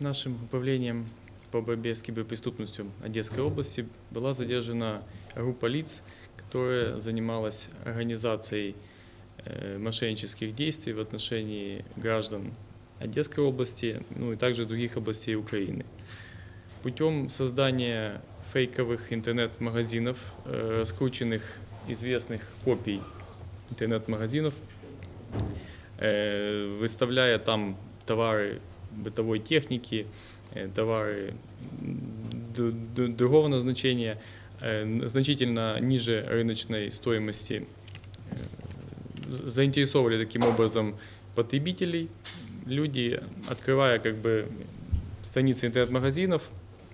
нашим управлением по борьбе с киберпреступностью Одесской области была задержана группа лиц, которая занималась организацией э, мошеннических действий в отношении граждан Одесской области, ну и также других областей Украины. Путем создания фейковых интернет-магазинов, э, раскрученных известных копий интернет-магазинов, э, выставляя там товары бытовой техники, э, товары другого назначения, э, значительно ниже рыночной стоимости, э, з- заинтересовывали таким образом потребителей. Люди, открывая как бы страницы интернет-магазинов,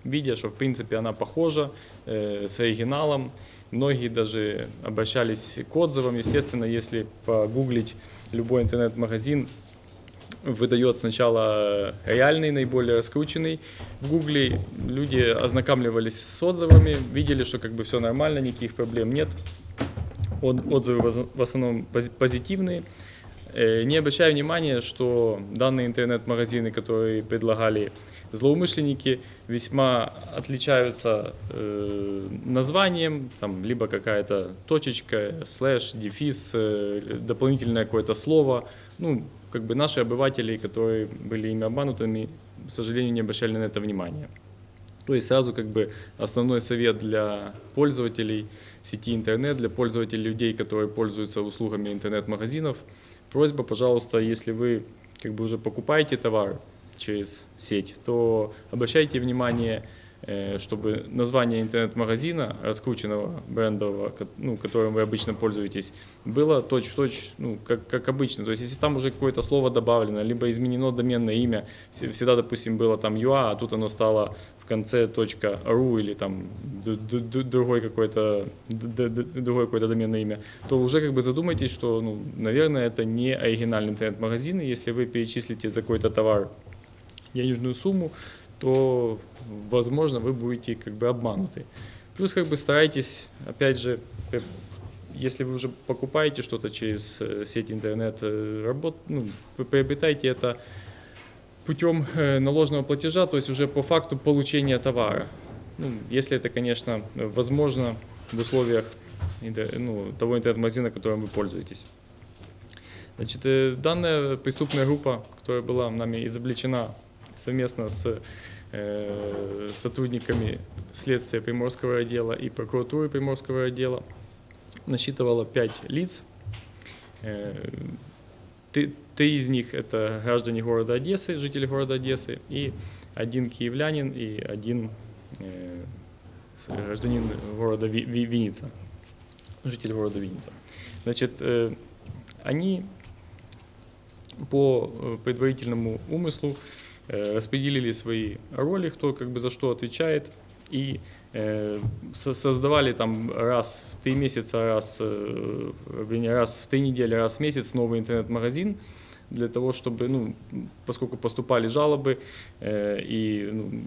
видя, что в принципе она похожа э, с оригиналом, многие даже обращались к отзывам. Естественно, если погуглить любой интернет-магазин, выдает сначала реальный, наиболее раскрученный в Гугле. Люди ознакомливались с отзывами, видели, что как бы все нормально, никаких проблем нет. От- Отзывы в основном пози- позитивные. Э, Не обращая внимания, что данные интернет-магазины, которые предлагали злоумышленники, весьма отличаются э, названием, там либо какая-то точечка, слэш, дефис, э, дополнительное какое-то слово. Ну, как бы наши обыватели, которые были ими обманутыми, к сожалению, не обращали на это внимания. То есть сразу как бы основной совет для пользователей сети интернет, для пользователей людей, которые пользуются услугами интернет-магазинов. Просьба, пожалуйста, если вы как бы уже покупаете товар через сеть, то обращайте внимание, э, чтобы название интернет-магазина, раскрученного брендового, ну, которым вы обычно пользуетесь, было точь-в-точь, ну, как, как обычно. То есть, если там уже какое-то слово добавлено, либо изменено доменное имя, вс- всегда, допустим, было там .ua, а тут оно стало в конце .ru или там другой какой-то д- д- д- другое какое-то доменное имя, то уже как бы задумайтесь, что, ну, наверное, это не оригинальный интернет-магазин, если вы перечислите за какой-то товар денежную сумму, то, возможно, вы будете как бы обмануты. Плюс как бы старайтесь, опять же, если вы уже покупаете что-то через э, сеть интернет, э, работ, ну, приобретайте это путем э, наложенного платежа, то есть уже по факту получения товара. Ну, если это, конечно, возможно в условиях ну, того интернет-магазина, которым вы пользуетесь. Значит, данная преступная группа, которая была нами изобличена совместно с э, сотрудниками следствия Приморского отдела и прокуратуры Приморского отдела, насчитывала пять лиц. Э, Три из них это граждане города Одессы, жители города Одессы, и один киевлянин и один э, гражданин города Ви- Ви- Винница, житель города Винница. Значит, они по предварительному умыслу распределили свои роли, кто как бы за что отвечает, и э, со- создавали там раз в три месяца, раз, э, раз в три недели, раз в месяц новый интернет-магазин для того, чтобы, ну, поскольку поступали жалобы э, и ну,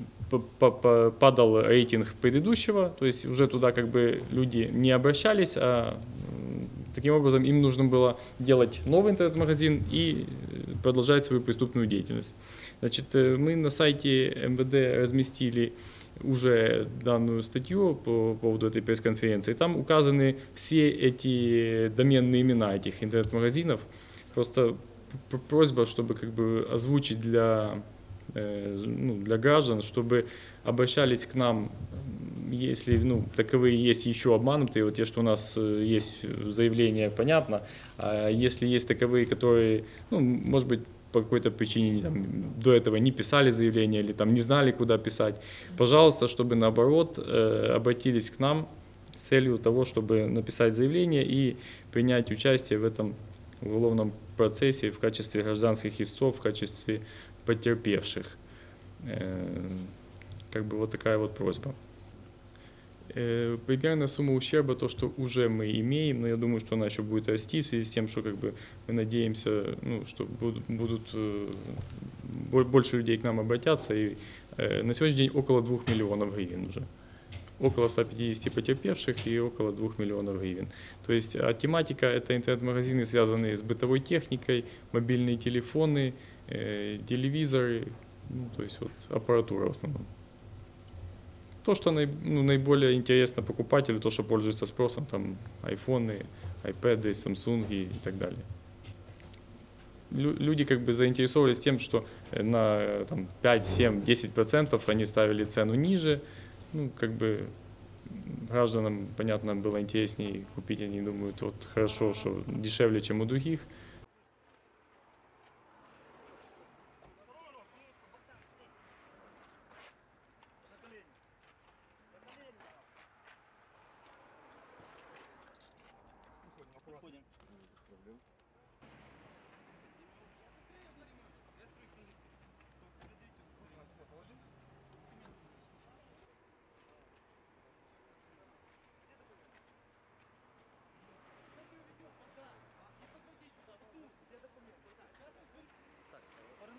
падал рейтинг предыдущего, то есть уже туда как бы люди не обращались, а таким образом им нужно было делать новый интернет-магазин и э, продолжать свою преступную деятельность. Значит, э, мы на сайте МВД разместили уже данную статью по поводу этой пресс-конференции. Там указаны все эти доменные имена этих интернет-магазинов. Просто просьба, чтобы как бы озвучить для, э, ну, для граждан, чтобы обращались к нам, если ну, таковые есть еще обманутые, вот те, что у нас э, есть заявление, понятно, а если есть таковые, которые, ну, может быть, по какой-то причине там, до этого не писали заявление или там не знали, куда писать, пожалуйста, чтобы наоборот э, обратились к нам с целью того, чтобы написать заявление и принять участие в этом уголовном процессе в качестве гражданских истцов, в качестве потерпевших. Э, Как бы вот такая вот просьба. Э, Примерная сумма ущерба, то, что уже мы имеем, но я думаю, что она еще будет расти в связи с тем, что как бы мы надеемся, ну, что будут, будут э, бо- больше людей к нам обратятся. И э, на сегодняшний день около 2 миллионов гривен уже. Около 150 потерпевших и около 2 миллионов гривен. То есть а тематика это интернет-магазины, связанные с бытовой техникой, мобильные телефоны, телевизоры, Ну, то есть вот аппаратура в основном. То, что ну, наиболее интересно покупателю, то, что пользуется спросом, там айфоны, айпэды, самсунги и так далее. Лю- Люди как бы заинтересовались тем, что э, на э, там, 5, 7, 10 процентов они ставили цену ниже. Ну, как бы гражданам, понятно, было интереснее купить, они думают, вот хорошо, что дешевле, чем у других.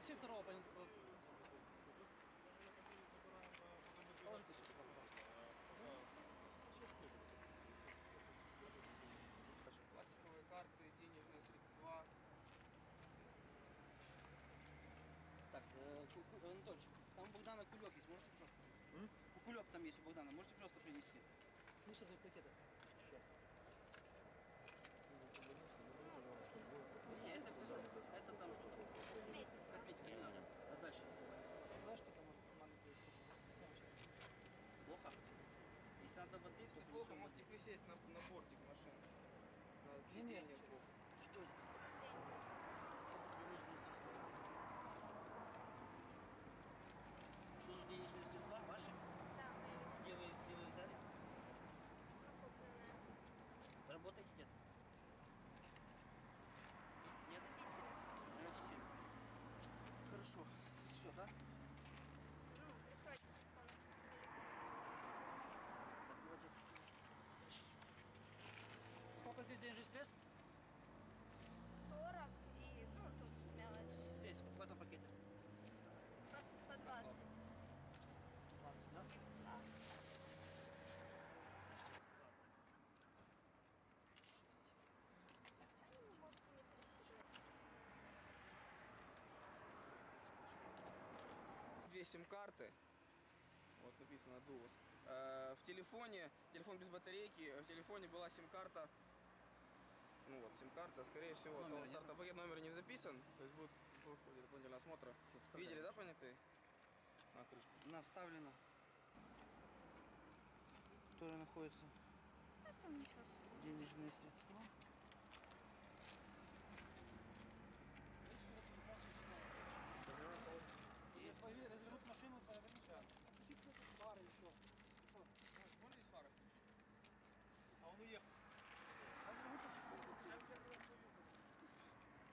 Принеси второго пон- Положите всё сюда, пожалуйста. Пластиковые карты, денежные средства. Так, э, Ку- Ку- Анатольевич, там у Богдана кулек есть, можете, пожалуйста? Кулек там есть у Богдана, можете, пожалуйста, принести? Ну, что за пакеты? Не, это всё. Это там что-то. Косметика не надо. А дальше? Флешки там, может, маленькие есть. Плохо? Если надо воды, кстати, плохо, можете присесть на, на бортик машины. Не, не, сиденье сбоку. Что это такое? Что за денежные средства? Ваши? Где вы, где вы взяли? Работаете где-то? Нет? Родители. Хорошо. Все, да? Так, давайте эту сумочку. Дальше. Сколько здесь денежных средств? 40 и, ну, тут мелочь. Здесь, в этом пакете. По, по 20. 20, да? Ну, может, вместе сидеть. Две сим-карты. Вот написано Duos. Э, в телефоне, телефон без батарейки, в телефоне была сим-карта. Ну вот, сим-карта, скорее всего, того нет? старта пакет номер не записан, то есть будет в ходе дополнительного осмотра. Видели, да, понятые? На крышку. Она вставлена. Которая находится Да, там ничего особенного. денежные средства. И развернуть машину, повернуть фары еще. Вон здесь фары включить. А он уехал.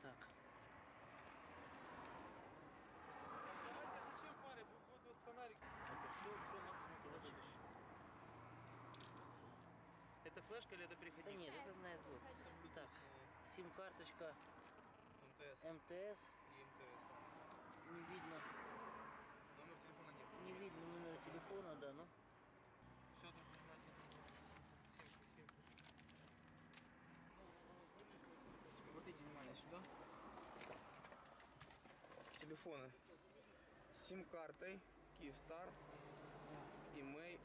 Так. Давайте зачем фары? Вот, вот фонарик. Это все, все максимум выходишь. Это флешка или это Да переходник? нет, это на эту. Так, сим-карточка МТС МТС. и МТС, по-моему. Не видно, Номер телефона нет. не видно номера телефона, да, ну. Все тут нажимайте. Обратите внимание сюда. Телефоны. С сим-картой, Kyivstar, имей,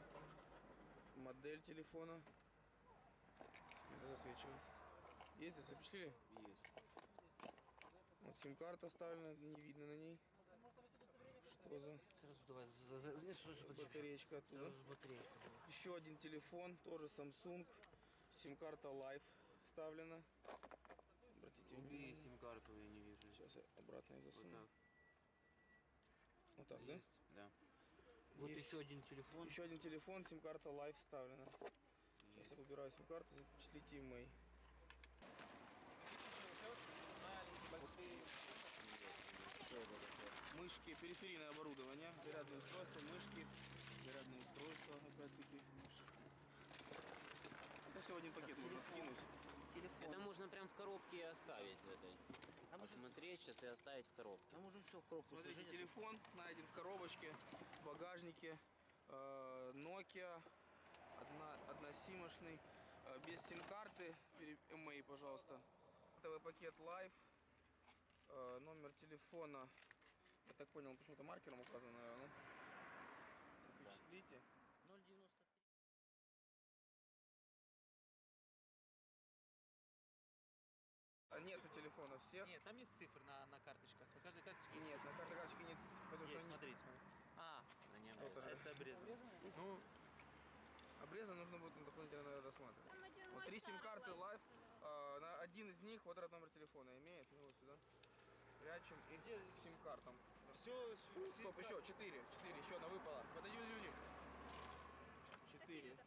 модель телефона. Это засвечивает. Есть запечатлели? Есть. Вот сим-карта вставлена, не видно на ней. Что за Сразу давай, за, за, батареечка оттуда? Сразу давай. Еще один телефон, тоже Samsung. Сим-карта Life вставлена. Обратите Убери внимание. сим-карту, я не вижу. Сейчас я обратно ее Вот засуну. так. Вот так, да? Есть, да. Вот Есть. еще один телефон. Еще один телефон, сим-карта Life вставлена. Сейчас Есть. я выбираю сим-карту, запечатлите имей. Мышки, периферийное оборудование, зарядное устройство, мышки, зарядное устройство, опять-таки. Это всего один пакет можно скинуть. Телефон. Это можно прям в коробке оставить в этой. Там уже, Посмотреть сейчас и оставить в коробке. там уже все в коробку Смотрите, сложили. телефон найден в коробочке, в багажнике, э, Nokia, одна, односимошный, э, без сим-карты, пере- MA, пожалуйста. ТВ пакет Live, э, номер телефона Я так понял, почему-то маркером указано. Да. Впечатлите. 0,93. Всех. Нет, там есть цифры на, на карточках. На каждой карточке есть Нет, на каждой карточке нет, потому Есть, что они смотрите. А, На нем Это же- это обрезано. Ну, обрезаны, нужно будет дополнительно наверное, досматривать. Там один Вот три сим-карты а, на один из них вот этот номер телефона имеет, ну вот сюда. Прячем и Где? к сим-картам. все, Стоп, еще четыре, четыре, еще одна выпала. Подожди, подожди, подожди. Четыре.